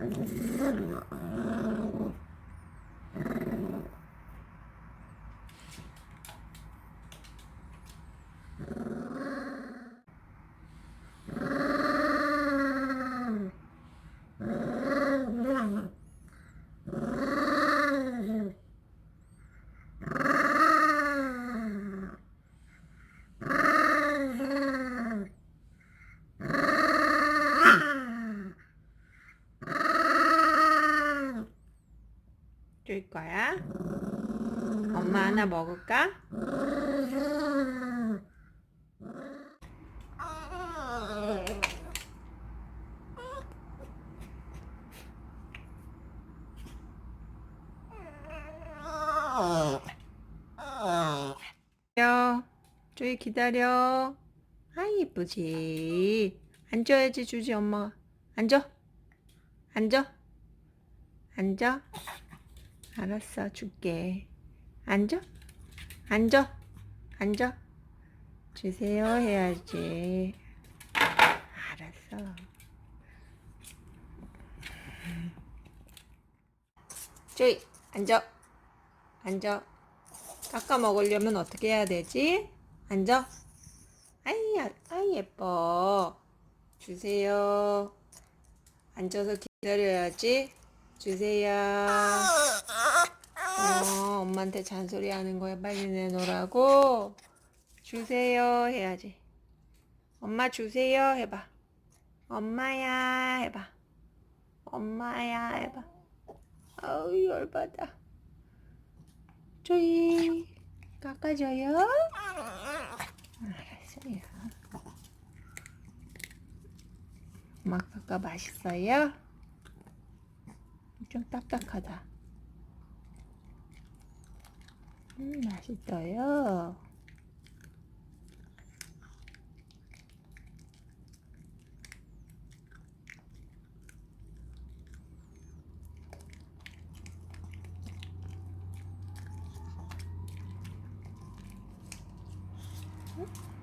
何だ? 줄 거야? 엄마 하나 먹을까? 기다려. 조이 기다려. 아이 이쁘지. 앉아야지 주지 엄마. 앉아. 앉아. 앉아. 알았어 줄게. 앉아. 앉아. 앉아. 주세요 해야지. 알았어. 조이 앉아. 앉아. 깎아 먹으려면 어떻게 해야 되지? 앉아. 아이, 야- 아이 예뻐. 주세요. 앉아서 기다려야지. 주세요. 어, 엄마한테 잔소리 하는 거야. 빨리 내놓으라고. 주세요 해야지. 엄마 주세요 해봐. 엄마야 해봐. 엄마야 해봐. 아우 열받아. 조이 깎아줘요. 알았어요. 엄마 깎아 맛있어요? 좀 딱딱하다. 음 맛있어요. 음?